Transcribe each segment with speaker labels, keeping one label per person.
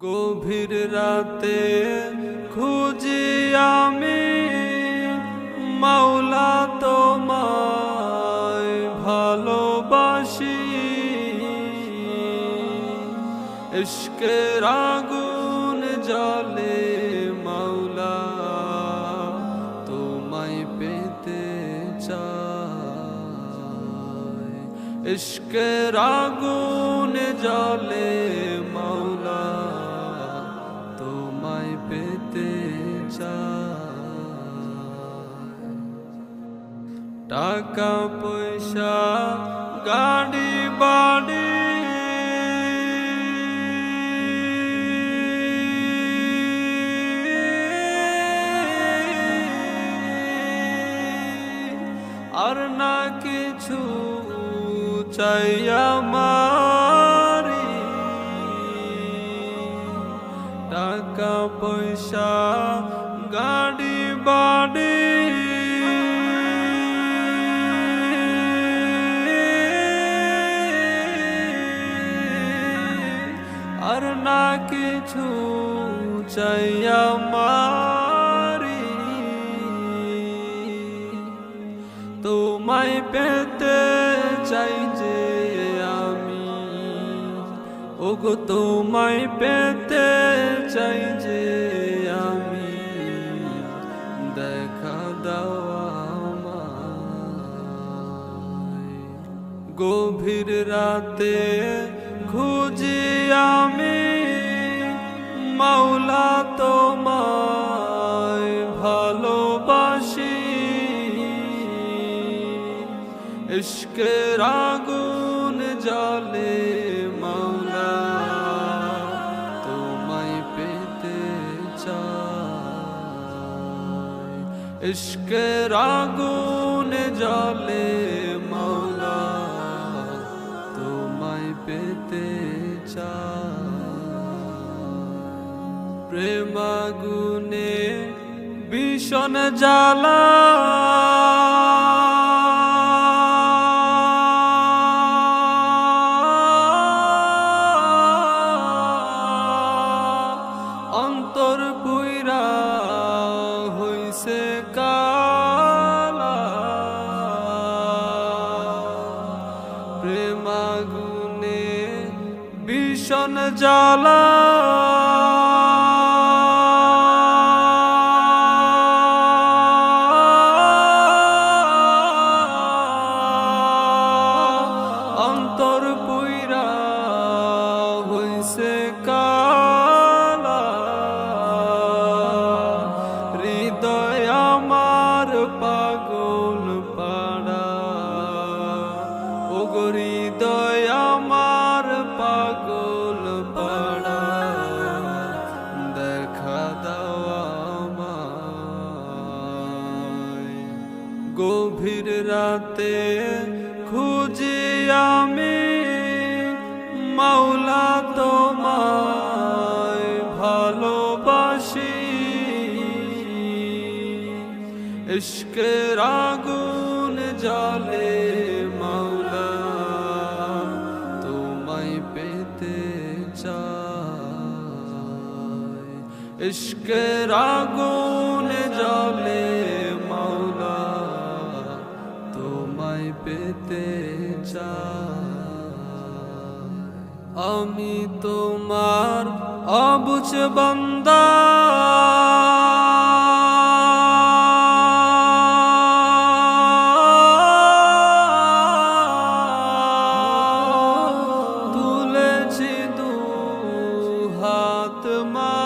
Speaker 1: গভীর রাতে খুঁজি আমি মাওলা তোমায় ভালোবাসি। ইশকের আগুন জলে মাওলা তোমায় পেতে চাই। ইশকের রাগুন জলে চাই টাকা পয়সা গাড়ি বাড়ি। আর না কিছু চাই আমারি। টাকা পয়সা গাড়ি বাড়ি। আর না কিছু চাই আমারি তোমায় পেতে ওগো, তোমায় পেতে চাই যে আমি দেখা দাও। গভীর রাতে খুঁজি আমি মাওলা তোমায় ভালোবাসি ইশকের আগুন জলে ইশকের আগুন জলে মৌলা তোমায় পেতে চা প্রেমাগুনে ভীষণ জ্বালা। প্রেমাগুনে ভীষণ জ্বালা। গভীর রাতে খুঁজি আমি মাওলা তোমায় ভালোবাসি। ইশকের আগুন জলে মাওলা তোমায় পেতে চাই। ইশকের আগুন পেতে আমি তোমার অবুঝ বন্দা। তুলেছি দু হাত মাওলা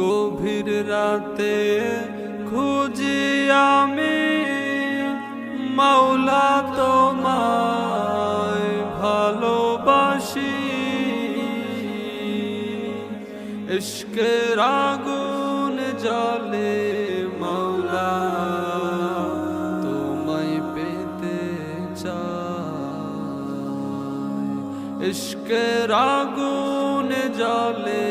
Speaker 1: গভীর রাতে খুঁজি আমি মাওলা তোমায় ভালোবাসি। ইশকের আগুন জলে মাওলা তোমায় পেতে চাই। ইশকের আগুন জলে